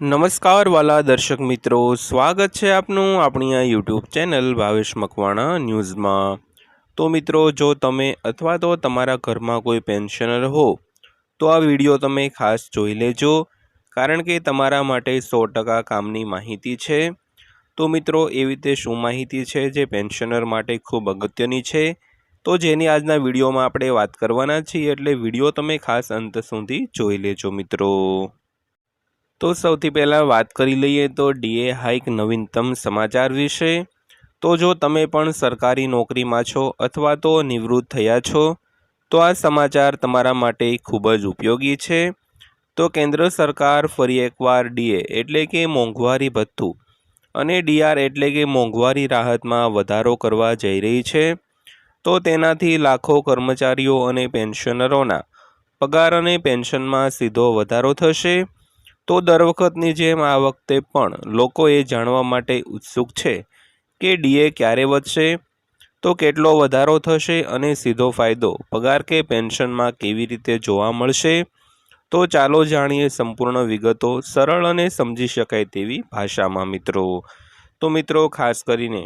નમસ્કાર વાલા દર્શક મિત્રો, સ્વાગત છે આપનું આપણી આ યુટ્યુબ ચેનલ ભાવેશ મકવાણા ન્યૂઝમાં. તો મિત્રો, જો તમે અથવા તો તમારા ઘરમાં કોઈ પેન્શનર હો, તો આ વીડિયો તમે ખાસ જોઈ લેજો, કારણ કે તમારા માટે સો ટકા કામની માહિતી છે. તો મિત્રો, એવી રીતે શું માહિતી છે જે પેન્શનર માટે ખૂબ અગત્યની છે? તો જેની આજના વિડીયોમાં આપણે વાત કરવાના છીએ, એટલે વીડિયો તમે ખાસ અંત સુધી જોઈ લેજો મિત્રો. તો સૌથી પહેલાં વાત કરી લઈએ તો ડીએ હાઇક નવીનતમ સમાચાર વિશે. તો જો તમે પણ સરકારી નોકરીમાં છો અથવા તો નિવૃત્ત થયા છો, તો આ સમાચાર તમારા માટે ખૂબ જ ઉપયોગી છે. તો કેન્દ્ર સરકાર ફરી એકવાર ડીએ એટલે કે મોંઘવારી ભથ્થું અને ડીઆર એટલે કે મોંઘવારી રાહતમાં વધારો કરવા જઈ રહી છે. તો તેનાથી લાખો કર્મચારીઓ અને પેન્શનરોના પગાર અને પેન્શનમાં સીધો વધારો થશે. તો દર વખતની જેમ આ વખતે પણ લોકો એ જાણવા માટે ઉત્સુક છે કે ડીએ ક્યારે વધશે, તો કેટલો વધારો થશે અને સીધો ફાયદો પગાર કે પેન્શનમાં કેવી રીતે જોવા મળશે, તો ચાલો જાણીએ સંપૂર્ણ વિગતો સરળ અને સમજી શકાય તેવી ભાષામાં મિત્રો. તો મિત્રો, ખાસ કરીને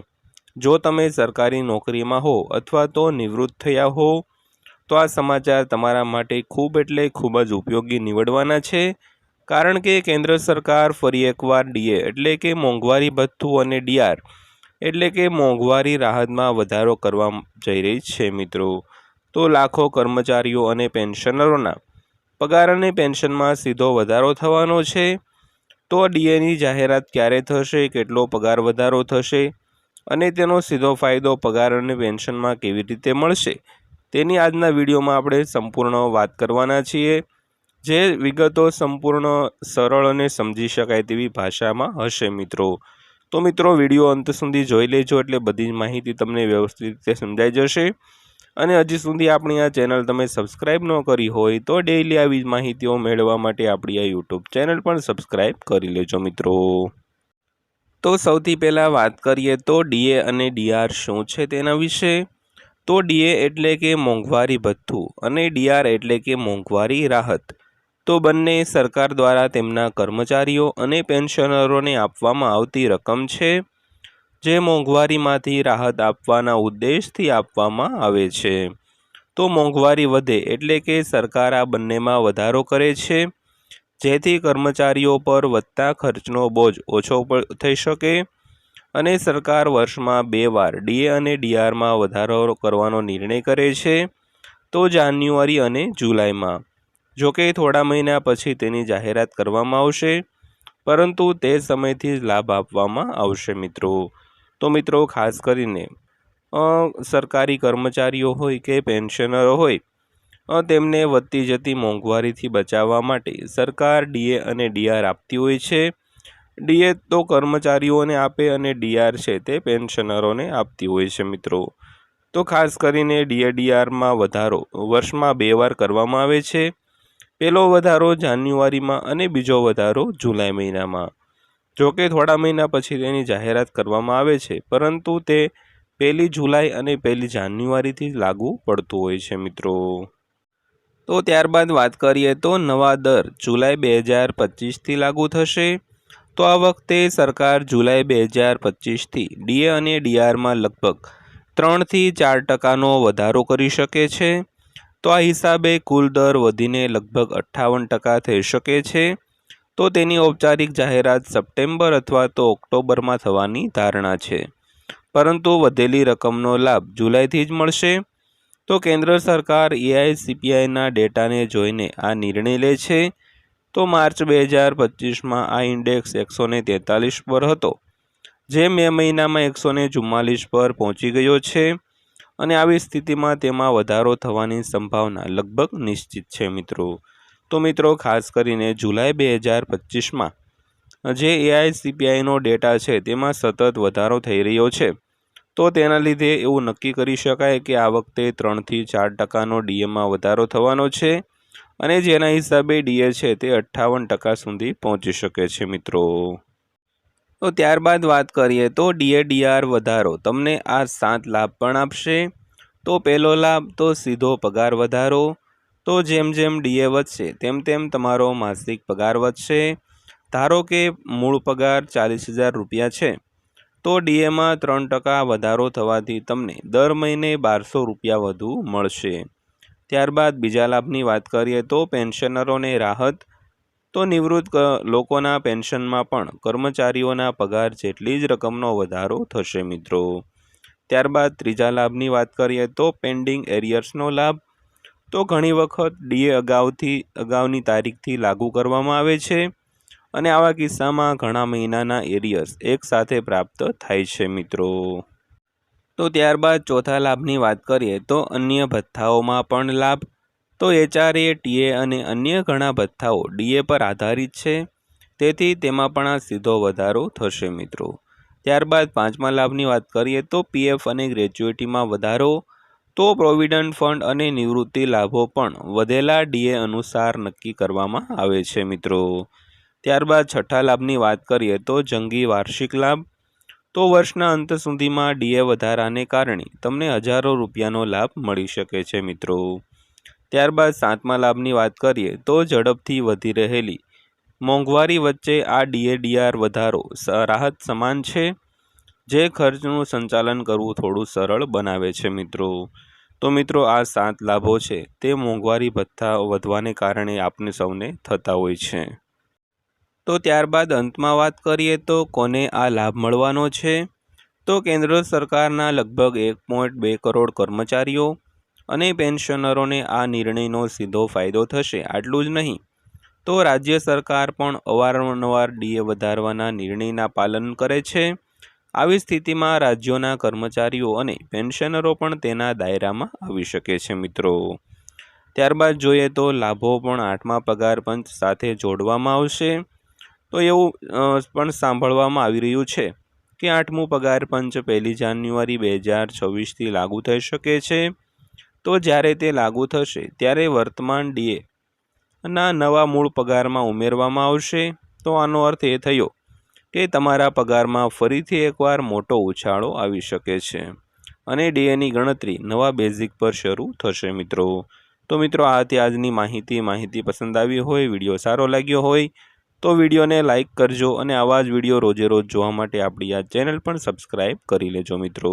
જો તમે સરકારી નોકરીમાં હો અથવા તો નિવૃત્ત થયા હો, તો આ સમાચાર તમારા માટે ખૂબ એટલે ખૂબ જ ઉપયોગી નીવડવાના છે. કારણ કે કેન્દ્ર સરકાર ફરી એકવાર ડીએ એટલે કે મોંઘવારી ભથ્થું અને ડીઆર એટલે કે મોંઘવારી રાહતમાં વધારો કરવા જઈ રહી છે મિત્રો. તો લાખો કર્મચારીઓ અને પેન્શનરોના પગાર અને પેન્શનમાં સીધો વધારો થવાનો છે. તો ડીએની જાહેરાત ક્યારે થશે, કેટલો પગાર વધારો થશે અને તેનો સીધો ફાયદો પગાર અને પેન્શનમાં કેવી રીતે મળશે, તેની આજના વિડીયોમાં આપણે સંપૂર્ણ વાત કરવાના છીએ. જે વિગતો સંપૂર્ણ સરળ અને સમજી શકાય તેવી ભાષામાં હશે મિત્રો. તો મિત્રો, વીડિયો અંત સુધી જોઈ લેજો એટલે બધી જ માહિતી તમને વ્યવસ્થિત રીતે સમજાઈ જશે. અને હજી સુધી આપણી આ ચેનલ તમે સબસ્ક્રાઈબ ન કરી હોય તો ડેઈલી આવી જ માહિતીઓ મેળવવા માટે આપણી આ યુટ્યુબ ચેનલ પણ સબસ્ક્રાઈબ કરી લેજો મિત્રો. તો સૌથી પહેલાં વાત કરીએ તો ડીએ અને ડીઆર શું છે તેના વિશે? તો ડીએ એટલે કે મોંઘવારી ભથ્થું અને ડીઆર એટલે કે મોંઘવારી રાહત. તો બંને સરકાર દ્વારા તેમના કર્મચારીઓ અને પેન્શનરોને આપવામાં આવતી રકમ છે, જે મોંઘવારીમાંથી રાહત આપવાના ઉદ્દેશથી આપવામાં આવે છે. તો મોંઘવારી વધે એટલે કે સરકાર આ બંનેમાં વધારો કરે છે, જેથી કર્મચારીઓ પર વધતા ખર્ચનો બોજ ઓછો થઈ શકે અને સરકાર વર્ષમાં બે વાર ડીએ અને ડીઆરમાં વધારો કરવાનો નિર્ણય કરે છે, તો જાન્યુઆરી અને જુલાઈમાં. જોકે થોડા મહિના પછી તેની જાહેરાત કરવામાં આવશે, પરંતુ તે સમયથી જ લાભ આપવામાં આવશે મિત્રો. તો મિત્રો, ખાસ કરીને સરકારી કર્મચારીઓ હોય કે પેન્શનરો હોય તેમને વધતી જતી મોંઘવારીથી બચાવવા માટે સરકાર ડીએ અને ડીઆર આપતી હોય છે. ડીએ તો કર્મચારીઓને આપે અને ડીઆર છે તે પેન્શનરોને આપતી હોય છે મિત્રો. તો ખાસ કરીને ડીએ ડીઆરમાં વધારો વર્ષમાં બે વાર કરવામાં આવે છે. પહેલો વધારો જાન્યુઆરીમાં અને બીજો વધારો જુલાઈ મહિનામાં. જોકે થોડા મહિના પછી તેની જાહેરાત કરવામાં આવે છે, પરંતુ તે પહેલી જુલાઈ અને પહેલી જાન્યુઆરીથી લાગુ પડતું હોય છે, મિત્રો. તો ત્યારબાદ વાત કરીએ તો નવા દર જુલાઈ બે હજાર પચીસથી લાગુ થશે. તો આ વખતે સરકાર જુલાઈ બે હજાર પચીસથી ડીએ અને ડીઆરમાં લગભગ ત્રણથી ચાર ટકાનો વધારો કરી શકે છે. તો આ હિસાબે કુલ દર વધીને લગભગ અઠ્ઠાવન ટકા થઈ શકે છે. તો તેની ઔપચારિક જાહેરાત સપ્ટેમ્બર અથવા તો ઓક્ટોબરમાં થવાની ધારણા છે. પરંતુ વધેલી રકમનો લાભ જુલાઈથી જ મળશે. તો કેન્દ્ર સરકાર એઆઈસીપીઆઈના ડેટાને જોઈને આ નિર્ણય લે છે. તો માર્ચ બે હજાર પચીસમાં આ ઇન્ડેક્સ એકસો ને તેતાલીસ પર હતો, જે મે મહિનામાં એકસો ને ચુમ્માલીસ પર પહોંચી ગયો છે. અને આવી સ્થિતિમાં તેમાં વધારો થવાની સંભાવના લગભગ નિશ્ચિત છે મિત્રો. તો મિત્રો, ખાસ કરીને જુલાઈ બે હજાર પચીસમાં જે એઆઈસીપીઆઈનો ડેટા છે તેમાં સતત વધારો થઈ રહ્યો છે. તો તેના લીધે એવું નક્કી કરી શકાય કે આ વખતે ત્રણથી ચાર ટકાનો ડીએમાં વધારો થવાનો છે અને જેના હિસાબે ડીએ છે તે અઠ્ઠાવન ટકા સુધી પહોંચી શકે છે મિત્રો. તો ત્યારબાદ વાત કરીએ તો ડીએડીઆર વધારો. તમને આ સાત લાભ પણ આપશે. તો પહેલો લાભ તો સીધો પગાર વધારો. તો જેમ જેમ ડીએ વધશે, તેમ તેમ તમારો માસિક પગાર વધશે. ધારો કે મૂળ પગાર ચાલીસ હજાર રૂપિયા છે, તો ડીએમાં ત્રણ ટકા વધારો થવાથી તમને દર મહિને બારસો રૂપિયા વધુ મળશે. ત્યારબાદ બીજા લાભની વાત કરીએ તો પેન્શનરોને રાહત તો નિવૃત્ત લોકોના પેન્શનમાં પણ કર્મચારીઓના પગાર જેટલી જ રકમનો વધારો થશે મિત્રો. ત્યારબાદ ત્રીજા લાભની વાત કરીએ તો પેન્ડિંગ એરિયર્સનો લાભ. તો ઘણી વખત ડીએ અગાઉથી, અગાઉની તારીખથી લાગુ કરવામાં આવે છે અને આવા કિસ્સામાં ઘણા મહિનાના એરિયર્સ એકસાથે પ્રાપ્ત થાય છે મિત્રો. તો ત્યારબાદ ચોથા લાભની વાત કરીએ તો અન્ય ભથ્થાઓમાં પણ લાભ. તો એચઆરએ, ટીએ અને અન્ય ઘણા ભથ્થાઓ ડીએ પર આધારિત છે. તેથી તેમાં પણ આ સીધો વધારો થશે મિત્રો. ત્યારબાદ પાંચમા લાભની વાત કરીએ તો પીએફ અને ગ્રેચ્યુઇટીમાં વધારો. તો પ્રોવિડન્ટ ફંડ અને નિવૃત્તિ લાભો પણ વધેલા ડીએ અનુસાર નક્કી કરવામાં આવે છે મિત્રો. ત્યારબાદ છઠ્ઠા લાભની વાત કરીએ તો જંગી વાર્ષિક લાભ. તો વર્ષના અંત સુધીમાં ડીએ વધારાને કારણે તમને હજારો રૂપિયાનો લાભ મળી શકે છે મિત્રો. ત્યારબાદ સાતમા લાભની વાત કરીએ તો ઝડપથી વધી રહેલી. મોંઘવારી વચ્ચે આ ડીએડીઆર વધારો રાહત સમાન છે? જે ખર્ચનું સંચાલન કરવું થોડું સરળ બનાવે છે મિત્રો. તો મિત્રો, આ સાત લાભો છે. તે મોંઘવારી ભથ્થા વધવાને કારણે આપને સૌને થતા હોય છે. તો ત્યારબાદ અંતમાં વાત કરીએ તો કોને આ લાભ મળવાનો છે? તો કેન્દ્ર સરકારના લગભગ એક પોઈન્ટ બે કરોડ કર્મચારીઓ અને પેન્શનરોને આ નિર્ણયનો સીધો ફાયદો થશે, આટલું જ નહીં. તો રાજ્ય સરકાર પણ અવારનવાર ડીએ વધારવાના નિર્ણયના પાલન કરે છે. આવી સ્થિતિમાં રાજ્યોના કર્મચારીઓ અને પેન્શનરો પણ તેના દાયરામાં આવી શકે છે મિત્રો. ત્યારબાદ જોઈએ તો લાભો પણ આઠમા પગાર પંચ સાથે જોડવામાં આવશે. તો એવું પણ સાંભળવામાં આવી રહ્યું છે કે આઠમું પગાર પંચ પહેલી જાન્યુઆરી બે હજાર છવ્વીસથી લાગુ થઈ શકે છે. તો જ્યારે તે લાગુ થશે, ત્યારે વર્તમાન ડીએ ના નવા મૂળ પગારમાં ઉમેરવામાં આવશે. તો આનો અર્થ એ થયો કે તમારા પગારમાં ફરીથી એકવાર મોટો ઉછાળો આવી શકે છે અને ડીએની ગણતરી નવા બેઝિક પર શરૂ થશે મિત્રો. તો મિત્રો, આ આજની માહિતી. માહિતી પસંદ આવી હોય, વીડિયો સારો લાગ્યો હોય, તો વિડીયોને લાઇક કરજો અને આવા જ વીડિયો રોજે રોજ જોવા માટે આપણી આ ચેનલ પણ સબસ્ક્રાઈબ કરી લેજો મિત્રો.